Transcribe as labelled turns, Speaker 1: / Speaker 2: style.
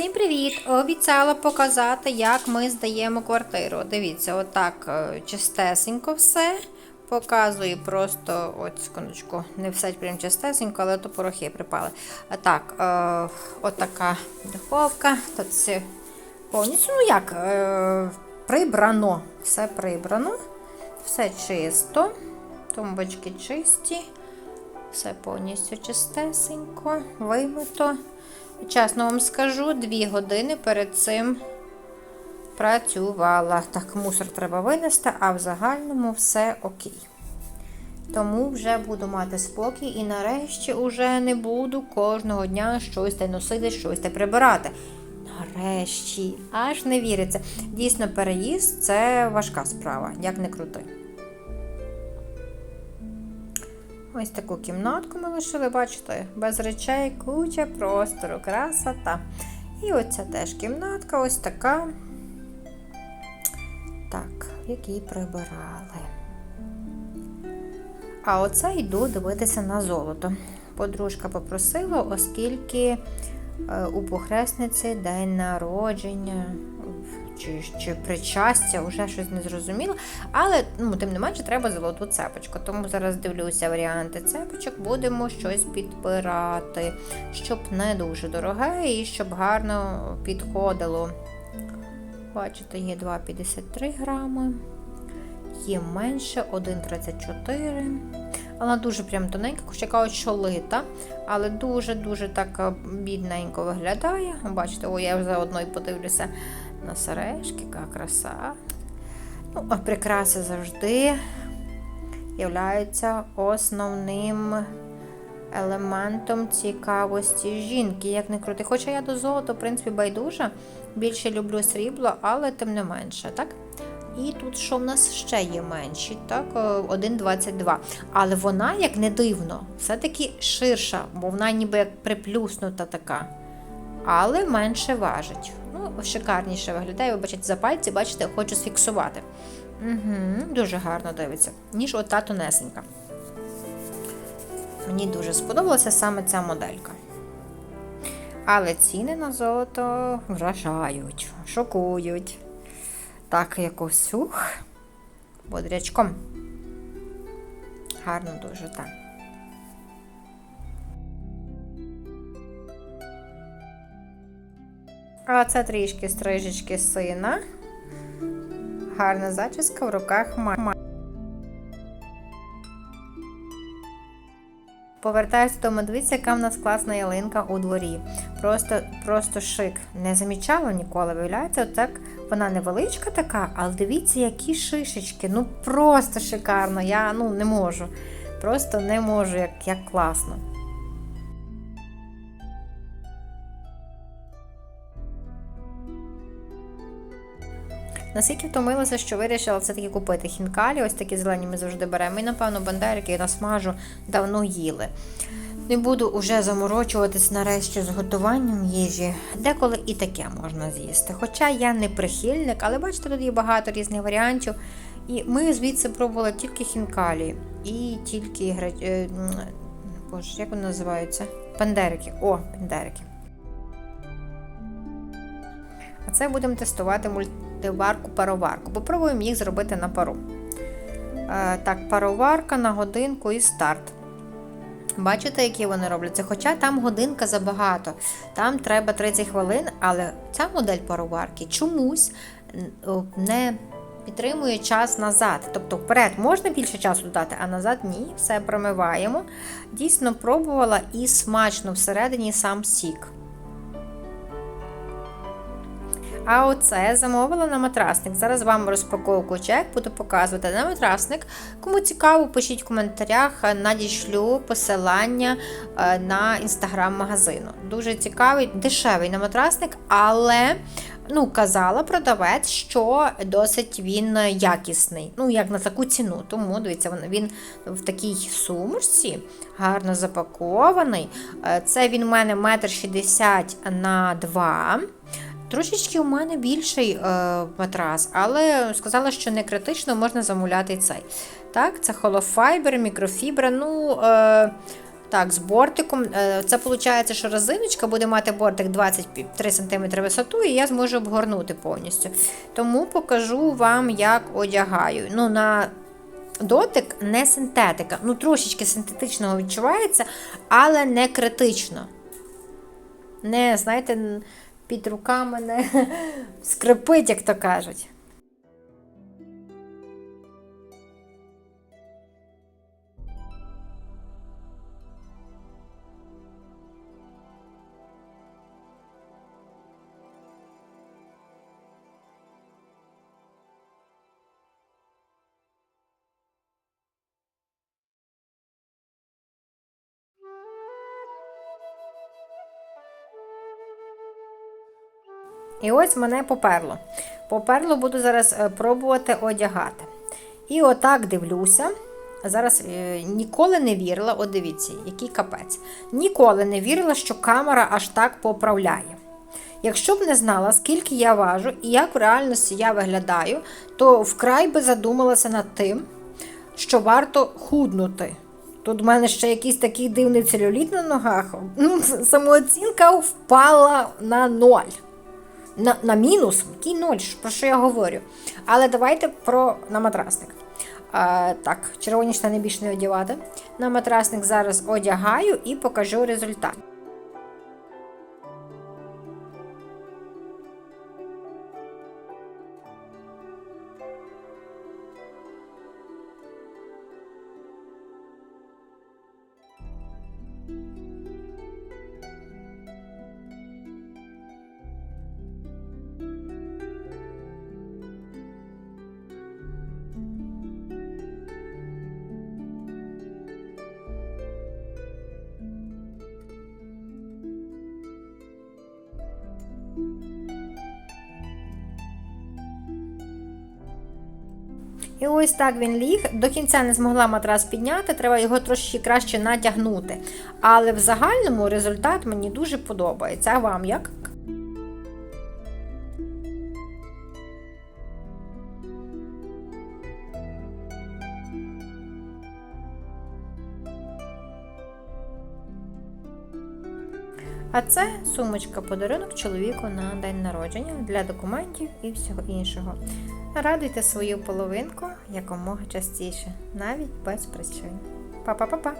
Speaker 1: Всім привіт! Обіцяла показати, як ми здаємо квартиру. Дивіться, отак е, чистесенько все. Показую просто, от секундочку, не все прям чистесенько, але то порохи припали. Так, е, отака духовка. Тут все повністю, ну як, е, прибрано. Все прибрано, все чисто, тумбочки чисті. Все повністю чистесенько, вимито. Чесно вам скажу, дві години перед цим працювала. Так, мусор треба винести, а в загальному все окей. Тому вже буду мати спокій і нарешті вже не буду кожного дня щось та носити, щось та прибирати. Нарешті, аж не віриться. Дійсно, переїзд це важка справа, як не крути. Ось таку кімнатку ми лишили, бачите, без речей, куча простору, красота. І оця теж кімнатка, ось така. Так, в прибирали. А оце йду дивитися на золото. Подружка попросила, оскільки е, у похресниці день народження чи, чи причастя, вже щось не зрозуміло. Але ну, тим не менше треба золоту цепочку. Тому зараз дивлюся варіанти цепочок, будемо щось підбирати, щоб не дуже дороге і щоб гарно підходило. Бачите, є 2,53 грами, є менше 1,34. Вона дуже прям тоненька, хоча кажуть, що лита, але дуже-дуже так е, бідненько виглядає. Бачите, о, я вже заодно і подивлюся на сережки, яка краса. Ну, а прикраси завжди являються основним елементом цікавості жінки, як не крути. Хоча я до золота, в принципі, байдужа, більше люблю срібло, але тим не менше, так? І тут що в нас ще є менші, так, 1,22. Але вона, як не дивно, все-таки ширша, бо вона ніби як приплюснута така. Але менше важить. Ну, шикарніше виглядає, ви бачите, за пальці, бачите, хочу сфіксувати. Угу, Дуже гарно дивиться, ніж ота тонесенька. Мені дуже сподобалася саме ця моделька. Але ціни на золото вражають, шокують. Так, якось ух, бодрячком. Гарно дуже так. А це трішки стрижечки сина. Гарна зачіска в руках мами. Повертаюся додому, дивіться, яка в нас класна ялинка у дворі. Просто просто шик. Не замічала ніколи. Виявляється, отак вона невеличка така, але дивіться, які шишечки. Ну просто шикарно. Я ну, не можу. Просто не можу, як, як класно. Наскільки втомилася, що вирішила все-таки купити хінкалі, ось такі зелені ми завжди беремо. І, напевно, бандерики на смажу давно їли. Не буду уже заморочуватись нарешті з готуванням їжі. Деколи і таке можна з'їсти. Хоча я не прихильник, але бачите, тут є багато різних варіантів. І ми звідси пробували тільки хінкалі і тільки е, Боже, як вони називаються? Пендерики. О, пендерики. А це будемо тестувати мультиварку-пароварку. Попробуємо їх зробити на пару. Е, так, пароварка на годинку і старт. Бачите, які вони робляться? Хоча там годинка забагато, там треба 30 хвилин, але ця модель пароварки чомусь не підтримує час назад. Тобто вперед можна більше часу додати, а назад ні, все промиваємо. Дійсно пробувала і смачно всередині сам сік. А оце замовила на матрасник. Зараз вам розпаковку чек, буду показувати на матрасник. Кому цікаво, пишіть в коментарях, надішлю посилання е, на інстаграм магазину. Дуже цікавий, дешевий на матрасник, але ну, казала продавець, що досить він якісний. Ну, як на таку ціну. Тому дивіться, він в такій сумочці, гарно запакований. Е, це він у мене 1,60 на 2 Трошечки у мене більший е, матрас, але сказала, що не критично можна замовляти цей. Так, Це холофайбер, мікрофібра. ну, е, Так, з бортиком. Е, Це виходить, що резиночка буде мати бортик 23 см висоту, і я зможу обгорнути повністю. Тому покажу вам, як одягаю. Ну, на дотик не синтетика. Ну, трошечки синтетичного відчувається, але не критично. Не, знаєте, під руками не скрипить, як то кажуть. І ось мене поперло. Поперло буду зараз е, пробувати одягати. І отак дивлюся. Зараз е, ніколи не вірила, от дивіться, який капець. Ніколи не вірила, що камера аж так поправляє. Якщо б не знала, скільки я важу і як в реальності я виглядаю, то вкрай би задумалася над тим, що варто худнути. Тут в мене ще якийсь такий дивний целюліт на ногах. Ну, самооцінка впала на ноль. На, на мінус, який ноль, про що я говорю. Але давайте про на матрасник. А, так, червоні штани більше не одягати. На матрасник зараз одягаю і покажу результат. І ось так він ліг. До кінця не змогла матрас підняти, треба його трошки краще натягнути. Але в загальному результат мені дуже подобається. А вам як? А це сумочка подарунок чоловіку на день народження для документів і всього іншого. Радуйте свою половинку якомога частіше, навіть без причин. Па-па-па-па!